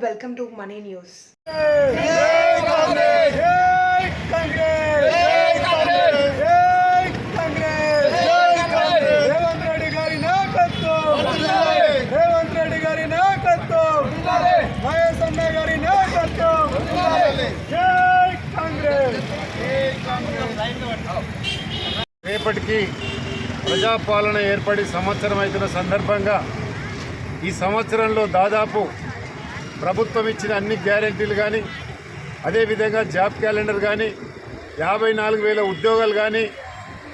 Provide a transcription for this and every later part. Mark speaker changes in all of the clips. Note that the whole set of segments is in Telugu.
Speaker 1: Welcome to money news
Speaker 2: Reddy గారి రెడ్డి గారి గారి జై
Speaker 3: రేపటికి ప్రజాపాలన ఏర్పడి సంవత్సరం అవుతున్న సందర్భంగా ఈ సంవత్సరంలో దాదాపు ప్రభుత్వం ఇచ్చిన అన్ని గ్యారెంటీలు కానీ అదేవిధంగా జాబ్ క్యాలెండర్ కానీ యాభై నాలుగు వేల ఉద్యోగాలు కానీ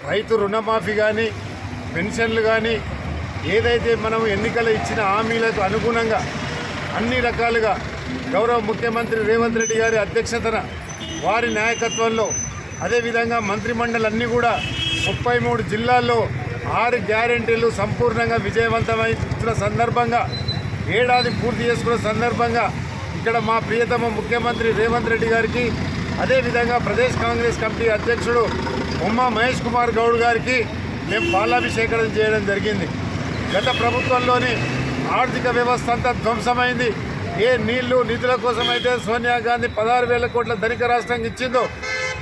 Speaker 3: రైతు రుణమాఫీ కానీ పెన్షన్లు కానీ ఏదైతే మనం ఎన్నికలు ఇచ్చిన హామీలకు అనుగుణంగా అన్ని రకాలుగా గౌరవ ముఖ్యమంత్రి రేవంత్ రెడ్డి గారి అధ్యక్షతన వారి నాయకత్వంలో అదేవిధంగా మంత్రిమండలన్నీ కూడా ముప్పై మూడు జిల్లాల్లో ఆరు గ్యారెంటీలు సంపూర్ణంగా విజయవంతమైన సందర్భంగా ఏడాది పూర్తి చేసుకున్న సందర్భంగా ఇక్కడ మా ప్రియతమ ముఖ్యమంత్రి రేవంత్ రెడ్డి గారికి అదేవిధంగా ప్రదేశ్ కాంగ్రెస్ కమిటీ అధ్యక్షుడు ఉమ్మ మహేష్ కుమార్ గౌడ్ గారికి మేము పాలాభిషేకం చేయడం జరిగింది. గత ప్రభుత్వంలోని ఆర్థిక వ్యవస్థ అంతా ధ్వంసమైంది. ఏ నీళ్ళు నిధుల కోసమైతే సోనియా గాంధీ పదహారు వేల కోట్ల ధనిక రాష్ట్రానికి ఇచ్చిందో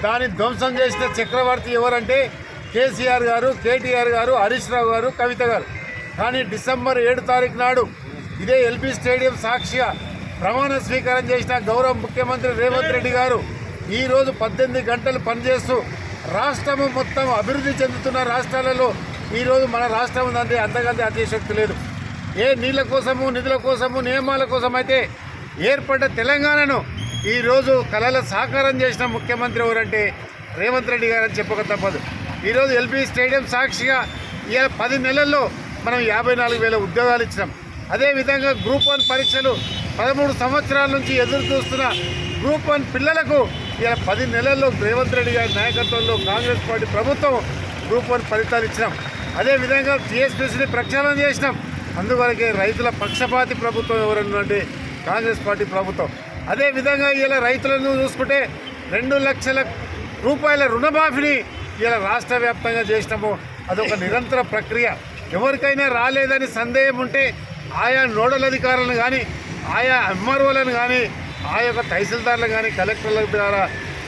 Speaker 3: దాన్ని ధ్వంసం చేసిన చక్రవర్తి ఎవరంటే కేసీఆర్ గారు కేటీఆర్ గారు హరీష్ రావు గారు కవిత గారు. కానీ డిసెంబర్ ఏడు తారీఖు నాడు ఇదే ఎల్బీ స్టేడియం సాక్షిగా ప్రమాణ స్వీకారం చేసిన గౌరవ ముఖ్యమంత్రి రేవంత్ రెడ్డి గారు ఈరోజు పద్దెనిమిది గంటలు పనిచేస్తూ రాష్ట్రం మొత్తం అభివృద్ధి చెందుతున్న రాష్ట్రాలలో ఈరోజు మన రాష్ట్రం ఉందంటే అంతకంటే అతిశక్తి లేదు. ఏ నీళ్ళ కోసము నిధుల కోసము నియమాల కోసం అయితే ఏర్పడ్డ తెలంగాణను ఈరోజు కళల సాకారం చేసిన ముఖ్యమంత్రి ఎవరంటే రేవంత్ రెడ్డి గారు అని చెప్పక తప్పదు. ఈరోజు ఎల్బీ స్టేడియం సాక్షిగా ఇవాళ పది నెలల్లో మనం యాభై నాలుగు వేల ఉద్యోగాలు ఇచ్చినాం. అదేవిధంగా గ్రూప్ వన్ పరీక్షలు పదమూడు సంవత్సరాల నుంచి ఎదురు చూస్తున్న గ్రూప్ వన్ పిల్లలకు ఇలా పది నెలల్లో రేవంత్ రెడ్డి గారి నాయకత్వంలో కాంగ్రెస్ పార్టీ ప్రభుత్వం గ్రూప్ వన్ ఫలితాలు ఇచ్చినాం. అదేవిధంగా టీఎస్పీసీని ప్రక్షాళన చేసినాం. అందువరకే రైతుల పక్షపాతి ప్రభుత్వం ఎవరన్నటువంటి కాంగ్రెస్ పార్టీ ప్రభుత్వం. అదేవిధంగా ఇలా రైతులను చూసుకుంటే రెండు లక్షల రూపాయల రుణమాఫీని ఇలా రాష్ట్ర వ్యాప్తంగా చేసినాము. అదొక నిరంతర ప్రక్రియ. ఎవరికైనా రాలేదని సందేహం ఉంటే ఆయా నోడల్ అధికారులను కానీ ఆయా ఎంఆర్ఓలను కానీ ఆ యొక్క తహసీల్దార్లు కానీ కలెక్టర్ల ద్వారా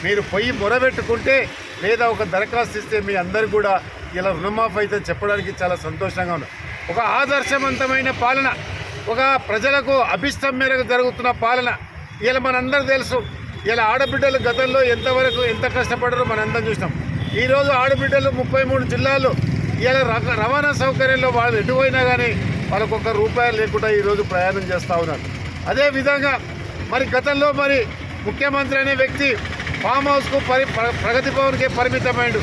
Speaker 3: మీరు పొయ్యి మొరబెట్టుకుంటే లేదా ఒక దరఖాస్తు ఇస్తే మీ అందరు కూడా ఇలా రుణమాఫీ అయితే చెప్పడానికి చాలా సంతోషంగా ఉంది ఒక ఆదర్శవంతమైన పాలన ఒక ప్రజలకు అభిష్టం మేరకు జరుగుతున్న పాలన ఇలా మనందరూ తెలుసు. ఇలా ఆడబిడ్డలు గతంలో ఎంతవరకు ఎంత కష్టపడారో మనందరం చూసినాం. ఈరోజు ఆడబిడ్డలు ముప్పై మూడు జిల్లాలు ఇలా రవాణా సౌకర్యంలో వాళ్ళు ఎటుపోయినా కానీ వాళ్ళకు ఒక్క రూపాయలు లేకుండా ఈరోజు ప్రయాణం చేస్తూ ఉన్నారు. అదేవిధంగా మరి గతంలో మరి ముఖ్యమంత్రి అనే వ్యక్తి ఫామ్ హౌస్కు పరి ప్ర- ప్రగతి భవన్కే పరిమితమైండు.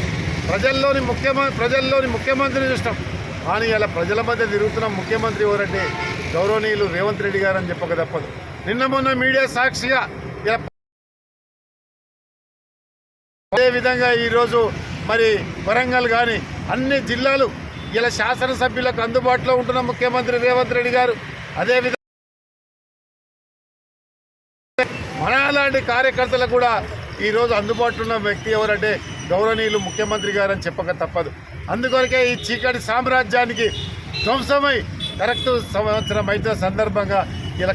Speaker 3: ప్రజల్లోని ముఖ్యమంత్రి ప్రజల్లోని ముఖ్యమంత్రిని చూసినాం. కానీ ఇలా ప్రజల మధ్య తిరుగుతున్న ముఖ్యమంత్రి ఎవరంటే గౌరవనీయులు రేవంత్ రెడ్డి గారు అని చెప్పక తప్పదు. నిన్న మొన్న మీడియా సాక్షిగా అదేవిధంగా ఈరోజు మరి వరంగల్ కానీ అన్ని జిల్లాలు ఇలా శాసనసభ్యులకు అందుబాటులో ఉంటున్న ముఖ్యమంత్రి రేవంత్ రెడ్డి గారు అదేవిధంగా మన లాంటి కార్యకర్తలకు కూడా ఈరోజు అందుబాటులో ఉన్న వ్యక్తి ఎవరంటే గౌరవనీయులు ముఖ్యమంత్రి గారు అని చెప్పక తప్పదు. అందుకొరకే ఈ చీకటి సామ్రాజ్యానికి ధ్వంసమై కరెక్ట్ సంవత్సరం అయితే సందర్భంగా ఇలా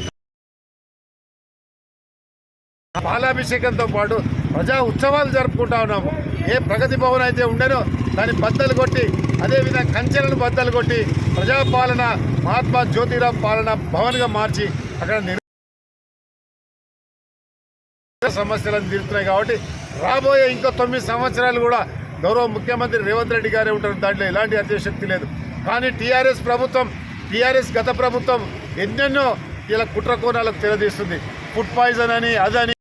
Speaker 3: పాలాభిషేకంతో పాటు ప్రజా ఉత్సవాలు జరుపుకుంటా ఉన్నాము. ఏ ప్రగతి భవన్ అయితే ఉండేనో దాన్ని బద్దలు కొట్టి అదేవిధంగా కంచెలను బద్దలు కొట్టి ప్రజాపాలన మహాత్మా జ్యోతిరావు పాలన భవన్గా మార్చి అక్కడ సమస్యలను తీరుతున్నాయి కాబట్టి రాబోయే ఇంకో తొమ్మిది సంవత్సరాలు కూడా గౌరవ ముఖ్యమంత్రి రేవంత్ రెడ్డి గారే ఉంటారు. దాంట్లో ఎలాంటి అత్యశక్తి లేదు. కానీ టీఆర్ఎస్ ప్రభుత్వం టీఆర్ఎస్ గత ప్రభుత్వం ఎన్నెన్నో ఇలా కుట్ర కోణాలకు తెరదీస్తుంది. ఫుడ్ పాయిజన్ అని అదని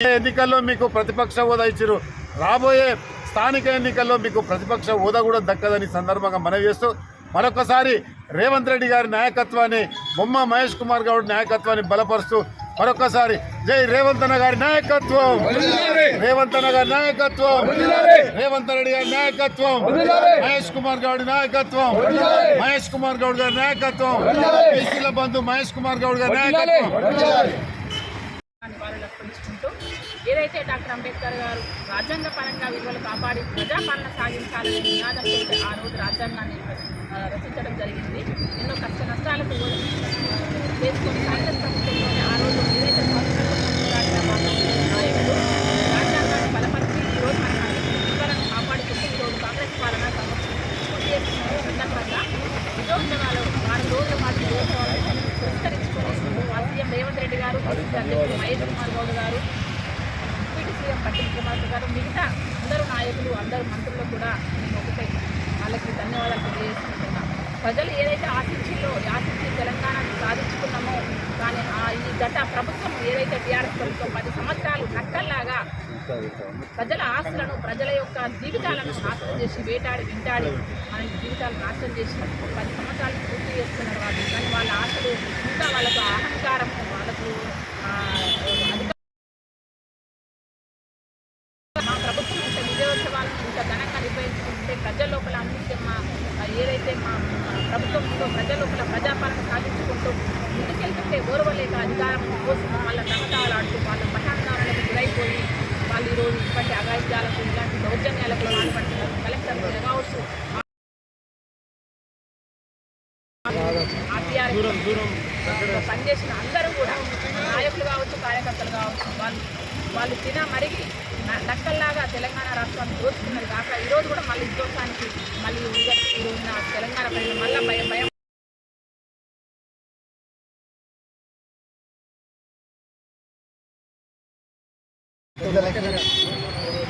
Speaker 3: ఎన్నికల్లో మీకు ప్రతిపక్ష హోదా ఇచ్చారు రాబోయే స్థానిక ఎన్నికల్లో మీకు ప్రతిపక్ష హోదా కూడా దక్కదని సందర్భంగా మనవి చేస్తూ మరొకసారి రేవంత్ రెడ్డి గారి నాయకత్వాన్ని బొమ్మ మహేష్ కుమార్ గౌడ్ నాయకత్వాన్ని బలపరుస్తూ మరొకసారి జై రేవంత్ అన్న గారి నాయకత్వం! రేవంత్ అన్న గారి నాయకత్వం! రేవంత్ రెడ్డి గారి నాయకత్వం! మహేష్ కుమార్ గౌడ్ నాయకత్వం! మహేష్ కుమార్ గౌడ్ గారి నాయకత్వం! బీసీల బంధు మహేష్ కుమార్ గౌడ్ గారి నాయకత్వం!
Speaker 4: ఏదైతే డాక్టర్ అంబేద్కర్ గారు రాజ్యాంగ పరంగా విలువలు కాపాడి ప్రజాపాలన సాగించాలనే నినాదంతో ఆ రోజు రాజ్యాంగాన్ని రచించడం జరిగింది. ఎన్నో కష్ట నష్టాలకు చేసుకొని కాంగ్రెస్ ప్రభుత్వంలోనే ఆ రోజు ఏదైతే స్వాతంత్రం కోసం పోరాడిన మా రాజ్యాంగాన్ని బలపరిచి ఈరోజు మన విలువలను కాపాడుకుంటూ ఈరోజు కాంగ్రెస్ పాలన పూర్తి చేస్తున్న సందర్భంగా విజయోత్సవాలు వారం రోజుల పాటు విజయోత్సవాలను పురస్కరించుకొని మా సీఎం రేవంత్ రెడ్డి గారు అధ్యక్షుడు మహేష్ కుమార్ గౌడ్ గారు సీఎం పట్టిల్ కుమార్ గారు మిగతా అందరూ నాయకులు అందరూ మంత్రులు కూడా నేను ఒకటే వాళ్ళకి ధన్యవాదాలు తెలియజేసుకుంటున్నాను ప్రజలు ఏదైతే ఆశించిందో ఆశించి తెలంగాణను సాధించుకున్నామో కానీ ఆ ఈ గత ప్రభుత్వం ఏదైతే టీఆర్ఎస్ ప్రభుత్వం పది సంవత్సరాలు నక్కల్లాగా ప్రజల ఆశలను ప్రజల యొక్క జీవితాలను నాశనం చేసి వేటాడి వింటాడి మన జీవితాలు నాశనం చేసి పది సంవత్సరాలు పూర్తి చేస్తున్నారు వాళ్ళు కానీ వాళ్ళ ఆశలు ఇంకా వాళ్ళకు అహంకారం వాళ్ళకు ఆ, అధికారం మా ప్రభుత్వం ఇంత విజయోత్సవాలను ఇంత ఘనంగా నిర్వహించుకుంటే ప్రజల లోపల అందించే మా ఆ, ఏదైతే మా మా ప్రభుత్వం ఉందో ప్రజల లోపల ప్రజాపాలన సాధించుకుంటూ ముందుకెళ్తుంటే ఓర్వలేక అధికారం కోసం వాళ్ళ తమతాలాడుతూ వాళ్ళ మహాందాలకు గురైపోయి వాళ్ళు ఈరోజు ఇటువంటి అగాయిత్యాలకు ఇలాంటి దౌర్జన్యాలకు పాల్పడుతున్నారు. కలెక్టర్ దూరం పనిచేసిన అందరూ కూడా నాయకులు కావచ్చు కార్యకర్తలు కావచ్చు వాళ్ళు వాళ్ళు తిన మరిగి నక్కల్లాగా తెలంగాణ రాష్ట్రాన్ని దోచుకున్నది కాక ఈరోజు కూడా మళ్ళీ ఉద్యోగానికి మళ్ళీ ఉన్న తెలంగాణ ప్రజలు మళ్ళీ భయం భయం.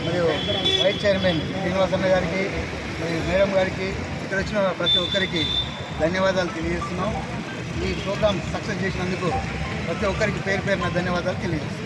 Speaker 1: మరియు వైస్ చైర్మన్ శ్రీనివాసన్న గారికి మరియు మేడం గారికి ఇక్కడ వచ్చిన ప్రతి ఒక్కరికి ధన్యవాదాలు తెలియజేస్తున్నాం. ఈ ప్రోగ్రాం సక్సెస్ చేసినందుకు ప్రతి ఒక్కరికి పేరు పేరున ధన్యవాదాలు తెలియజేస్తున్నాం.